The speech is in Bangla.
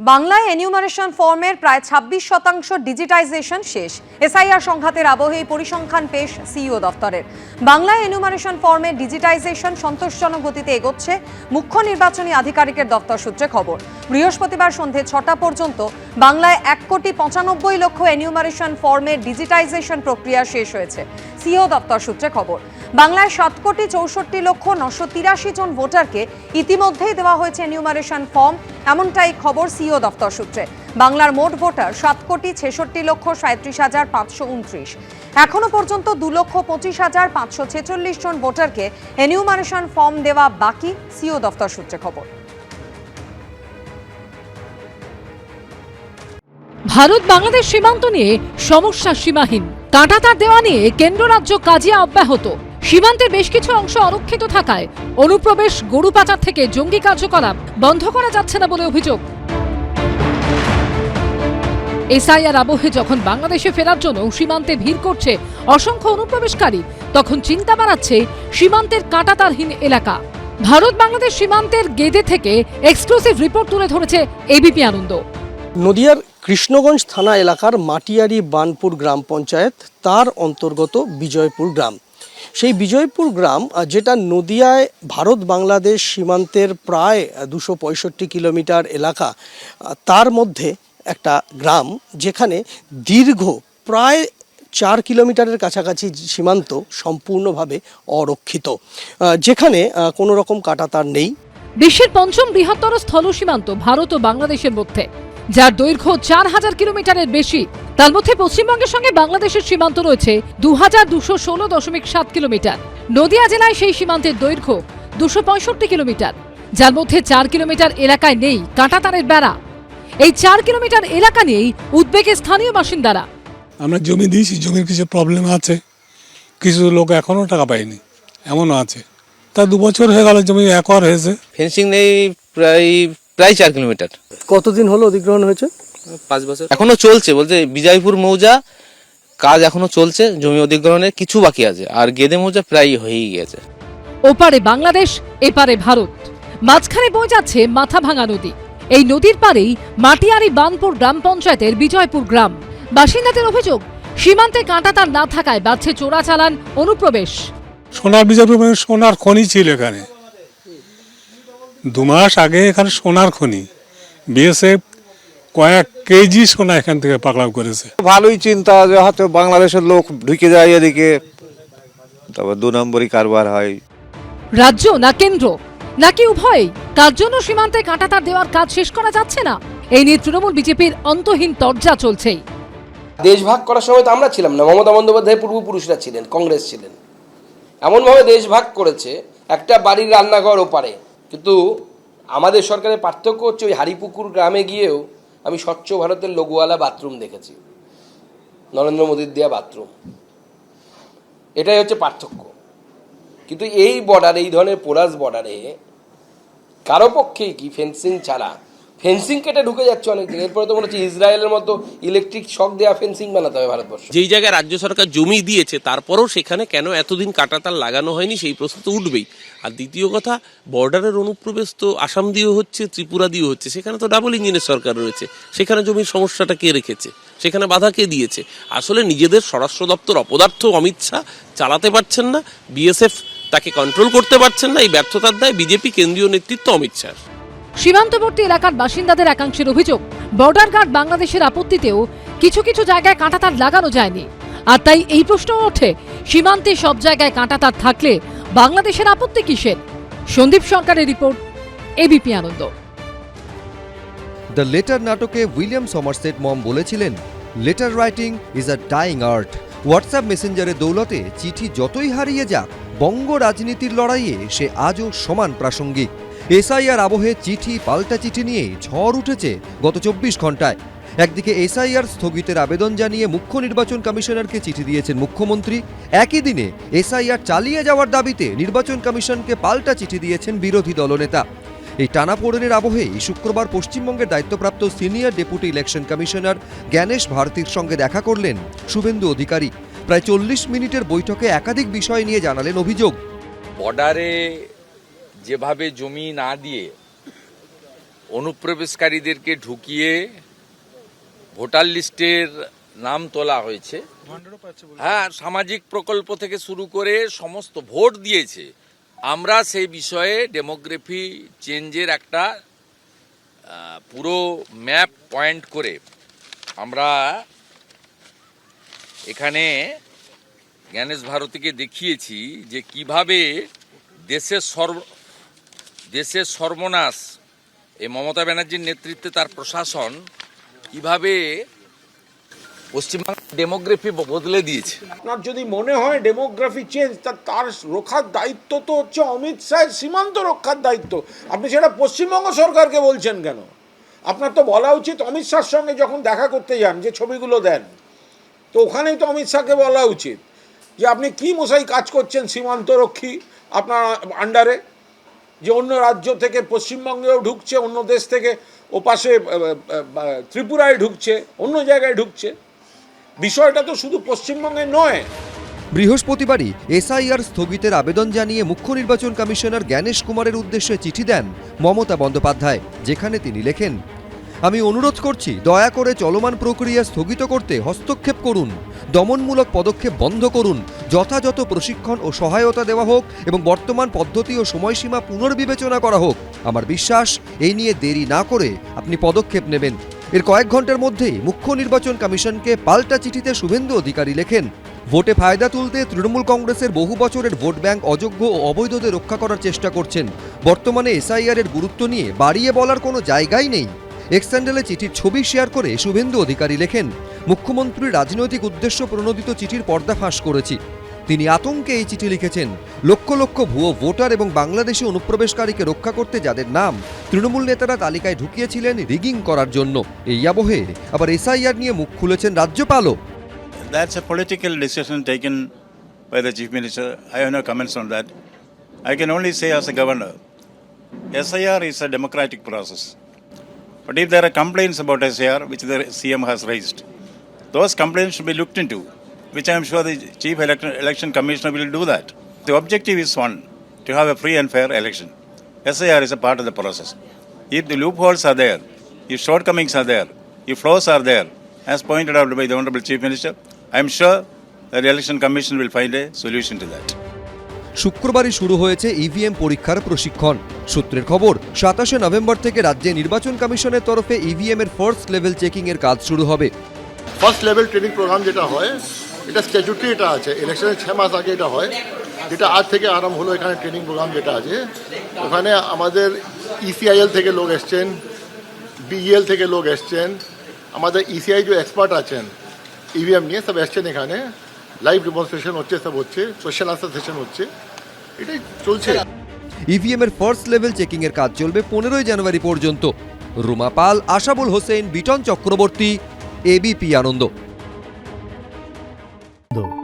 বাংলায় এনিউমারেশন ফর্মের প্রায় ছাব্বিশ শতাংশ ডিজিটাইজেশন শেষ। এসআইআর সংঘাতের আবহে এই পরিসংখ্যান পেশ সিইও দফতরের। বাংলায় এনিউমারেশন ফর্মের ডিজিটাইজেশন সন্তোষজনক গতিতে এগোচ্ছে মুখ্য নির্বাচনী আধিকারিকের দফতর সূত্রে খবর। বৃহস্পতিবার সন্ধে ছটা পর্যন্ত বাংলায় এক কোটি পঁচানব্বই লক্ষ এনিউমারেশন ফর্মের ডিজিটাইজেশন প্রক্রিয়া শেষ হয়েছে সিইও দপ্তর সূত্রে খবর। বাংলায় সাত কোটি চৌষট্টি লক্ষ নশো তিরাশি জন ভোটারকে ইতিমধ্যেই দেওয়া হয়েছে নিউমারেশন ফর্ম, এমনটাই খবর সিইও দফতর সূত্রে। বাংলার মোট ভোটার সাত কোটি ছেষট্টি লক্ষ সাঁত্রিশ হাজার পাঁচশো উনত্রিশ। এখনও পর্যন্ত দু লক্ষ পঁচিশ হাজার পাঁচশো ছেচল্লিশ জন ভোটারকে এনিউমারেশন ফর্ম দেওয়া বাকি সিও দফতর সূত্রে খবর। ভারত বাংলাদেশ সীমান্ত নিয়ে সমস্যা সীমাহীন। কাঁটাতার দেওয়া নিয়ে কেন্দ্র রাজ্য কাজিয়া অব্যাহত। সীমান্তের বেশ কিছু অংশ অরক্ষিত থাকায় অনুপ্রবেশ, গরু পাচার থেকে জঙ্গি কার্যকলাপ বন্ধ করা যাচ্ছে না বলে অভিযোগ। এসআইআর আবহে যখন বাংলাদেশে ফেরার জন্য সীমান্তে ভিড় করছে অসংখ্য অনুপ্রবেশকারী, তখন চিন্তা বাড়াচ্ছে সীমান্তের কাঁটাতারহীন এলাকা। ভারত বাংলাদেশ সীমান্তের গেদে থেকে এক্সক্লুসিভ রিপোর্ট তুলে ধরেছে এবিপি আনন্দ। নদিয়ার কৃষ্ণগঞ্জ থানা এলাকার মাটিয়ারি বানপুর গ্রাম পঞ্চায়েত, তার অন্তর্গত বিজয়পুর গ্রাম। সেই বিজয়পুর গ্রাম যেটা নদিয়ায় ভারত বাংলাদেশ সীমান্তের প্রায় দুশো কিলোমিটার এলাকা তার মধ্যে একটা গ্রাম যেখানে দীর্ঘ প্রায় চার কিলোমিটারের কাছাকাছি সীমান্ত সম্পূর্ণভাবে অরক্ষিত যেখানে কোনো রকম কাটাতার নেই। বিশ্বের পঞ্চম বৃহত্তর স্থল সীমান্ত ভারত ও বাংলাদেশের মধ্যে। যার দৈর্ঘ্য চার হাজার কিলোমিটারের বেশি। তার মধ্যে পশ্চিমবঙ্গের সঙ্গে বাংলাদেশের সীমান্ত রয়েছে দু হাজার দুশো ষোলো দশমিক সাত কিলোমিটার। নদিয়া জেলায় সেই সীমান্তের দৈর্ঘ্য দুশো পঁয়ষট্টি কিলোমিটার। যার মধ্যে চার কিলোমিটার এলাকায় নেই কাঁটাতারের বেড়া। এই চার কিলোমিটার এলাকা নিয়েই উদ্বেগে স্থানীয় বাসিন্দারা। আমরা জমি দিয়েছি জমির কিছু প্রবলেম আছে। কিছু লোক এখনও টাকা পায়নি এমনও আছে। তা দু বছর হয়ে গেল জমি একর হয়েছে। ফেন্সিং নেই প্রায় প্রায় চার কিলোমিটার। কতদিন হলো অধিগ্রহণ হয়েছে? পাঁচ বছর। এখনও চলছে বলতে বিজয়পুর মৌজা কাজ এখনও চলছে জমি অধিগ্রহণের কিছু বাকি আছে আর গেদে মৌজা প্রায় হয়েই গেছে। ওপারে বাংলাদেশ এপারে ভারত। মাঝখানে বয়ে যাচ্ছে মাথা ভাঙা নদী। এই নদীর পারেই মাটিয়ারি বানপুর গ্রাম পঞ্চায়েতের বিজয়পুর গ্রাম। বাসিন্দাদের অভিযোগ সীমান্তে কাঁটা তার না থাকায় বাড়ছে চোরাচালান অনুপ্রবেশ। সোনার বিজয়পুর মানে সোনার খনি ছিল এখানে। দু মাস আগে এখানে সোনার খনি। বিএসএফ কয়েক কেজি সোনা এখান থেকে পাকড়াও করেছে। ভালোই চিন্তা যে হয়তো বাংলাদেশের লোক ঢুকে যায় এদিকে। তারপর দু নম্বরই কারবার হয়। রাজ্য না কেন্দ্র নাকি উভয়ই? কার জন্য সীমান্তে কাঁটাতার দেওয়ার কাজ শেষ করা যাচ্ছে না? এই নিয়ে তৃণমূল বিজেপির অন্তহীন তরজা চলছেই। দেশ ভাগ করার সময় তো আমরা ছিলাম না মমতা বন্দ্যোপাধ্যায়ের পূর্বপুরুষরা ছিলেন কংগ্রেস ছিলেন। এমনভাবে দেশ ভাগ করেছে একটা বাড়ির রান্নাঘর ওপারে। কিন্তু আমাদের সরকারের পার্থক্য হচ্ছে ওই হারিপুকুর গ্রামে গিয়েও আমি স্বচ্ছ ভারতের লঘুওয়ালা বাথরুম দেখেছি। নরেন্দ্র মোদীর দেওয়া বাথরুম। এটাই হচ্ছে পার্থক্য। কিন্তু এই বর্ডারে এই ধরনের পোরাস বর্ডারে কারও পক্ষেই কি ফেন্সিং ছাড়া ফেন্সিং কেটে ঢুকে যাচ্ছে অনেক দিন এরপরে তো মনে হচ্ছে ইসরায়েলের মতো ইলেকট্রিক শক দেওয়া ফেন্সিং বানাতে হবে ভারতবর্ষ। যেই জায়গায় রাজ্য সরকার জমি দিয়েছে, তারপরও সেখানে কেন এতদিন কাটাতার লাগানো হয়নি, সেই প্রশ্ন তো উঠবেই। আর দ্বিতীয় কথা বর্ডারের অনুপ্রবেশ তো আসাম দিয়েও হচ্ছে, ত্রিপুরা দিয়েও হচ্ছে, সেখানে তো ডাবল ইঞ্জিনের সরকার রয়েছে। সেখানে জমির সমস্যাটা কে রেখেছে? সেখানে বাধা কে দিয়েছে? আসলে নিজেদের স্বরাষ্ট্র দপ্তর অপদার্থ অমিত শাহ চালাতে পারছেন না, বিএসএফ তাকে কন্ট্রোল করতে পারছেন না, এই ব্যর্থতার দায় বিজেপি কেন্দ্রীয় নেতৃত্ব অমিত শাহ। সীমান্তবর্তী এলাকার বাসিন্দাদের একাংশের অভিযোগ বর্ডার গার্ড বাংলাদেশের আপত্তিতেও কিছু কিছু জায়গায় কাঁটাতার লাগানো যায়নি। আর তাই এই প্রশ্ন ওঠে, সীমান্তে সব জায়গায় কাঁটাতার থাকলে বাংলাদেশের আপত্তি কিসের? সন্দীপ সরকারের report ABP Ananda. The letter নাটকে উইলিয়াম সমারসেট মম বলেছিলেন letter writing is a dying art WhatsApp মেসেঞ্জারের দৌলতে চিঠি যতই হারিয়ে যাক, বঙ্গ রাজনীতির লড়াইয়ে সে আজও সমান প্রাসঙ্গিক। এসআইআর আবহে চিঠি, পাল্টা চিঠি নিয়ে ঝড় উঠেছে গত চব্বিশ ঘন্টায় একদিকে এসআইআর স্থগিতের আবেদন জানিয়ে মুখ্য নির্বাচন কমিশনারকে চিঠি দিয়েছেন মুখ্যমন্ত্রী, একই দিনে এসআইআর চালিয়ে যাওয়ার দাবিতে নির্বাচন কমিশনকে পাল্টা চিঠি দিয়েছেন বিরোধী দলনেতা। এই টানাপোড়েনের আবহেই শুক্রবার পশ্চিমবঙ্গের দায়িত্বপ্রাপ্ত senior deputy election commissioner Gyanesh ভারতীর সঙ্গে দেখা করলেন শুভেন্দু অধিকারী। প্রায় চল্লিশ মিনিটের বৈঠকে একাধিক বিষয় নিয়ে জানালেন অভিযোগ। বর্ডারে যেভাবে জমি না দিয়ে অনুপ্রবেশকারীদেরকে ঢুকিয়ে ভোটার লিস্টের নাম তোলা হয়েছে হ্যাঁ সামাজিক প্রকল্প থেকে শুরু করে সমস্ত ভোট দিয়েছে। আমরা সেই বিষয়ে ডেমোগ্রাফি চেঞ্জের একটা পুরো ম্যাপ পয়েন্ট করে আমরা এখানে জ্ঞানেশ ভারতীকে দেখিয়েছি যে কীভাবে দেশের সর্ব দেশের সর্বনাশ এই মমতা ব্যানার্জির নেতৃত্বে তার প্রশাসন কীভাবে পশ্চিমবাংলার ডেমোগ্রাফি বদলে দিয়েছে? আপনার যদি মনে হয় ডেমোগ্রাফি চেঞ্জ, তা তার রক্ষার দায়িত্ব তো হচ্ছে অমিত শাহের সীমান্ত রক্ষার দায়িত্ব। আপনি সেটা পশ্চিমবঙ্গ সরকারকে বলছেন কেন? আপনার তো বলা উচিত অমিত শাহর সঙ্গে যখন দেখা করতে যান, যে ছবিগুলো দেন, তো ওখানেই তো অমিত শাহকে বলা উচিত যে আপনি কি মশাই কাজ করছেন সীমান্তরক্ষী আপনার আন্ডারে যে অন্য রাজ্য থেকে পশ্চিমবঙ্গেও ঢুকছে, অন্য দেশ থেকে ওপাশে ত্রিপুরায় ঢুকছে, অন্য জায়গায় ঢুকছে। বিষয়টা তো শুধু পশ্চিমবঙ্গে নয়। বৃহস্পতিবারই এসআইআর স্থগিতের আবেদন জানিয়ে মুখ্য নির্বাচন কমিশনার জ্ঞানেশ কুমারের উদ্দেশ্যে চিঠি দেন মমতা বন্দ্যোপাধ্যায়, যেখানে তিনি লেখেন, আমি অনুরোধ করছি, দয়া করে চলমান প্রক্রিয়া স্থগিত করতে হস্তক্ষেপ করুন, দমনমূলক পদক্ষেপ বন্ধ করুন যথাযথ প্রশিক্ষণ ও সহায়তা দেওয়া হোক এবং বর্তমান পদ্ধতি ও সময়সীমা পুনর্বিবেচনা করা হোক, আমার বিশ্বাস এই নিয়ে দেরি না করে আপনি পদক্ষেপ নেবেন। এর কয়েক ঘণ্টার মধ্যেই মুখ্য নির্বাচন কমিশনকে পাল্টা চিঠিতে শুভেন্দু অধিকারী লেখেন, ভোটে ফায়দা তুলতে তৃণমূল কংগ্রেসের বহু বছরের ভোট ব্যাংক অযোগ্য ও অবৈধদের রক্ষা করার চেষ্টা করছেন। বর্তমানে এসআইআর এর গুরুত্ব নিয়ে বাড়িয়ে বলার কোনো জায়গাই নেই। এক্সট্যান্ডেলে চিঠির ছবি শেয়ার করে শুভেন্দু অধিকারী লেখেন মুখ্যমন্ত্রীর রাজনৈতিক উদ্দেশ্য প্রণোদিত চিঠির পর্দা ফাঁস করেছি। তিনি আতঙ্কে এই চিঠি লিখেছেন লক্ষ লক্ষ ভুয়ো ভোটার এবং বাংলাদেশি অনুপ্রবেশকারীকে রক্ষা করতে যাদের নাম তৃণমূল নেতারা তালিকায় ঢুকিয়েছিলেন রিগিং করার জন্য এই আবহে আবার এসআইআর নিয়ে মুখ খুলেছেন রাজ্যপালও That's a political decision taken by the Chief Minister. I have no comments on that. I can only say, as a governor, SIR is a democratic process. But if there are complaints about SIR, which the CM has raised, those complaints should be looked into, which I am sure the Chief Election, election Commissioner will do that. The objective is one to have a free and fair election. SIR is a part of the process. If the loopholes are there, if shortcomings are there, if flaws are there, as pointed out by the Honorable Chief Minister, I am sure that the Election Commission will find a solution to that. শুক্রবারই শুরু হয়েছে ইভিএম পরীক্ষার প্রশিক্ষণ সূত্রের খবর সাতাশে নভেম্বর থেকে রাজ্যে নির্বাচন কমিশনের তরফে ইভিএম এর ফার্স্ট লেভেল চেকিং এর কাজ শুরু হবে ফার্স্ট লেভেল ট্রেনিং প্রোগ্রাম যেটা হয় এটা স্ট্যাচুটারি এটা আছে। ইলেকশনের ছ মাস আগে এটা হয়। যেটা আজ থেকে আরম্ভ হলো, এখানে ট্রেনিং প্রোগ্রাম যেটা আছে। ওখানে আমাদের ইসিআইএল থেকে লোক এসছেন বিইএল থেকে লোক এসছেন, আমাদের ইসিআই যে এক্সপার্ট আছেন ইভিএম নিয়ে সব এসছেন এখানে। লাইভ ডেমনস্ট্রেশন হচ্ছে, সব হচ্ছে সোশ্যাল আনসার সেশন হচ্ছে। এটাই চলছে। ইভিএম এর ফার্স্ট লেভেল চেকিং এর কাজ চলবে পনেরোই জানুয়ারি পর্যন্ত। রুমা পাল, আশাবুল হোসেন, বিটন চক্রবর্তী এবিপি আনন্দ।